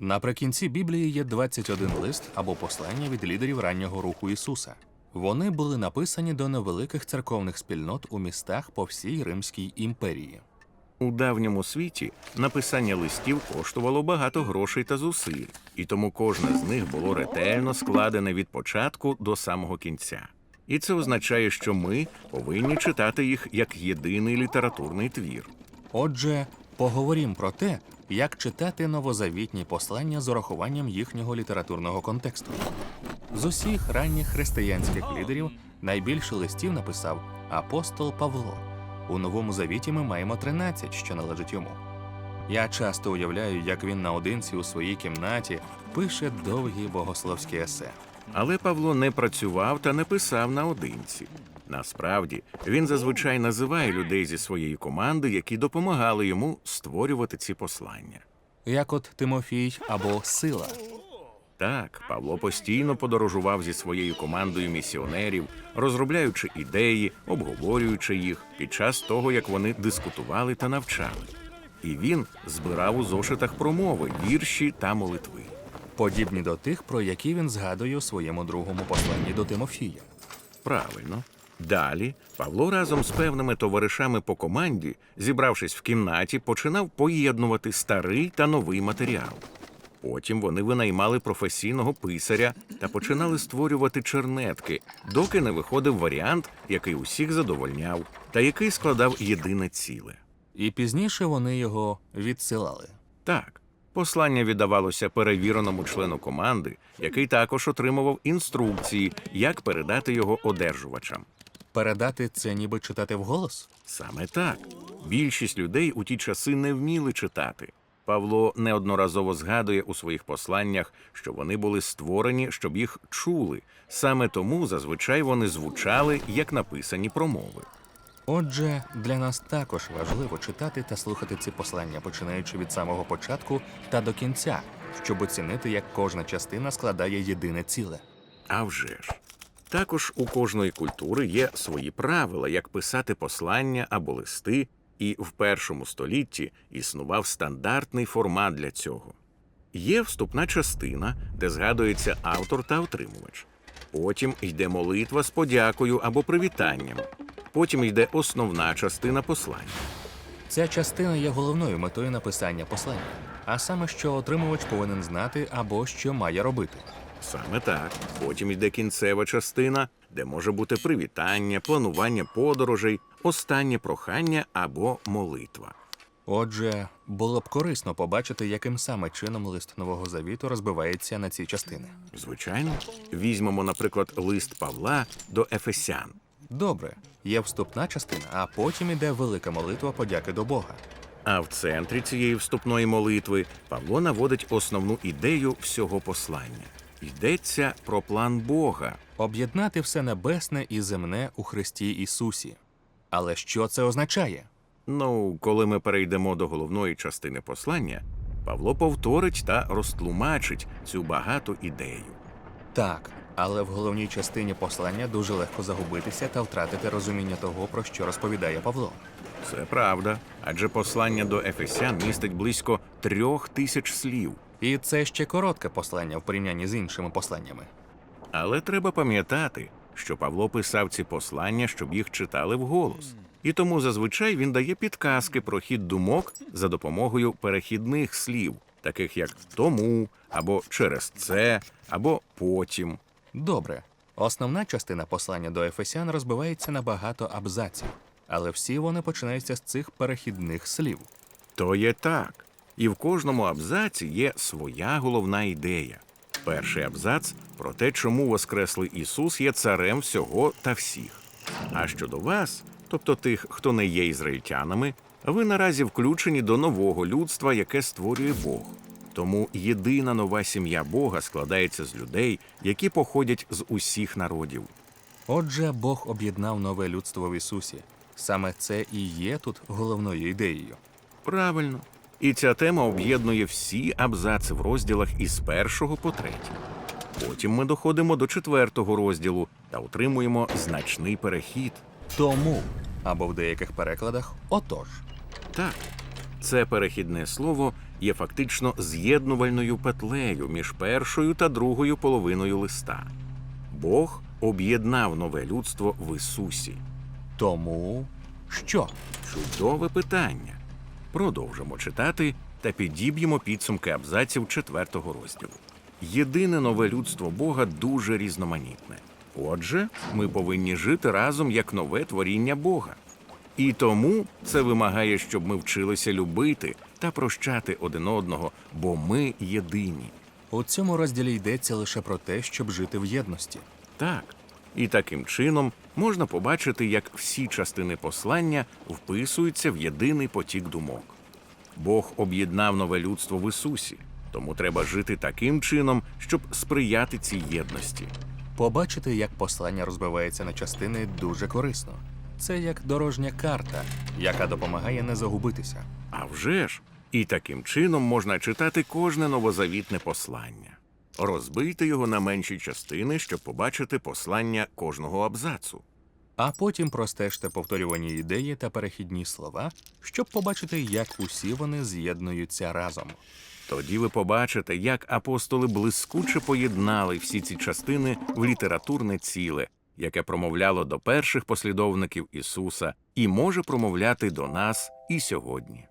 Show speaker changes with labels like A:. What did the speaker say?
A: Наприкінці Біблії є 21 лист або послання від лідерів раннього руху Ісуса. Вони були написані до невеликих церковних спільнот у містах по всій Римській імперії.
B: У давньому світі написання листів коштувало багато грошей та зусиль, і тому кожне з них було ретельно складене від початку до самого кінця. І це означає, що ми повинні читати їх як єдиний літературний твір.
A: Отже, поговорім про те, як читати новозавітні послання з урахуванням їхнього літературного контексту. З усіх ранніх християнських лідерів найбільше листів написав апостол Павло. У новому завіті ми маємо 13, що належить йому. Я часто уявляю, як він наодинці у своїй кімнаті пише довгі богословські есе.
B: Але Павло не працював та не писав наодинці. Насправді, він зазвичай називає людей зі своєї команди, які допомагали йому створювати ці послання.
A: Як от Тимофій або Сила.
B: Так, Павло постійно подорожував зі своєю командою місіонерів, розробляючи ідеї, обговорюючи їх під час того, як вони дискутували та навчали. І він збирав у зошитах промови, вірші та молитви.
A: подібні до тих, про які він згадує у своєму другому посланні до Тимофія.
B: Правильно. Далі Павло разом з певними товаришами по команді, зібравшись в кімнаті, починав поєднувати старий та новий матеріал. Потім вони винаймали професійного писаря та починали створювати чернетки, доки не виходив варіант, який усіх задовольняв, та який складав єдине ціле.
A: І пізніше вони його відсилали.
B: Так, послання віддавалося перевіреному члену команди, який також отримував інструкції, як передати його одержувачам.
A: Передати це ніби читати вголос?
B: Саме так. Більшість людей у ті часи не вміли читати. Павло неодноразово згадує у своїх посланнях, що вони були створені, щоб їх чули. Саме тому зазвичай вони звучали як написані промови.
A: Отже, для нас також важливо читати та слухати ці послання, починаючи від самого початку та до кінця, щоб оцінити, як кожна частина складає єдине ціле.
B: А вже ж. Також у кожної культури є свої правила, як писати послання або листи, і в першому столітті існував стандартний формат для цього. Є вступна частина, де згадується автор та отримувач. Потім йде молитва з подякою або привітанням. Потім йде основна частина послання.
A: Ця частина є головною метою написання послання, а саме, що отримувач повинен знати або що має робити.
B: Саме так. Потім йде кінцева частина, де може бути привітання, планування подорожей, останнє прохання або молитва.
A: Отже, було б корисно побачити, яким саме чином лист Нового Завіту розбивається на ці частини.
B: Звичайно, візьмемо, наприклад, лист Павла до Ефесян.
A: Добре, є вступна частина, а потім іде велика молитва подяки до Бога.
B: А в центрі цієї вступної молитви Павло наводить основну ідею всього послання. Йдеться про план Бога.
A: Об'єднати все небесне і земне у Христі Ісусі. Але що це означає?
B: Ну, коли ми перейдемо до головної частини послання, Павло повторить та розтлумачить цю багату ідею.
A: Так, але в головній частині послання дуже легко загубитися та втратити розуміння того, про що розповідає Павло.
B: Це правда, адже послання до Ефесян містить близько трьох тисяч слів.
A: І це ще коротке послання в порівнянні з іншими посланнями.
B: Але треба пам'ятати, що Павло писав ці послання, щоб їх читали вголос. І тому зазвичай він дає підказки про хід думок за допомогою перехідних слів, таких як тому, або через це, або потім.
A: Добре, основна частина послання до Ефесян розбивається на багато абзаців, але всі вони починаються з цих перехідних слів.
B: То є так. І в кожному абзаці є своя головна ідея. Перший абзац про те, чому Воскреслий Ісус є царем всього та всіх. А щодо вас, тобто тих, хто не є ізраїльтянами, ви наразі включені до нового людства, яке створює Бог. Тому єдина нова сім'я Бога складається з людей, які походять з усіх народів.
A: Отже, Бог об'єднав нове людство в Ісусі. Саме це і є тут головною ідеєю.
B: Правильно. І ця тема об'єднує всі абзаци в розділах із першого по третій. Потім ми доходимо до четвертого розділу та отримуємо значний перехід.
A: Тому, або в деяких перекладах, отож.
B: Так, Це перехідне слово є фактично з'єднувальною петлею між першою та другою половиною листа. Бог об'єднав нове людство в Ісусі.
A: Тому що?
B: Чудове питання. Продовжимо читати та підіб'ємо підсумки абзаців четвертого розділу. Єдине нове людство Бога дуже різноманітне. Отже, ми повинні жити разом як нове творіння Бога. І тому це вимагає, щоб ми вчилися любити та прощати один одного, бо ми єдині.
A: У цьому розділі йдеться лише про те, щоб жити в єдності.
B: Так. І таким чином можна побачити, як всі частини послання вписуються в єдиний потік думок. Бог об'єднав нове людство в Ісусі, тому треба жити таким чином, щоб сприяти цій єдності.
A: Побачити, як послання розбивається на частини, дуже корисно. Це як дорожня карта, яка допомагає не загубитися.
B: А вже ж, і таким чином можна читати кожне новозавітне послання. Розбийте його на менші частини, щоб побачити послання кожного абзацу.
A: А потім простежте повторювані ідеї та перехідні слова, щоб побачити, як усі вони з'єднуються разом.
B: Тоді ви побачите, як апостоли блискуче поєднали всі ці частини в літературне ціле, яке промовляло до перших послідовників Ісуса і може промовляти до нас і сьогодні.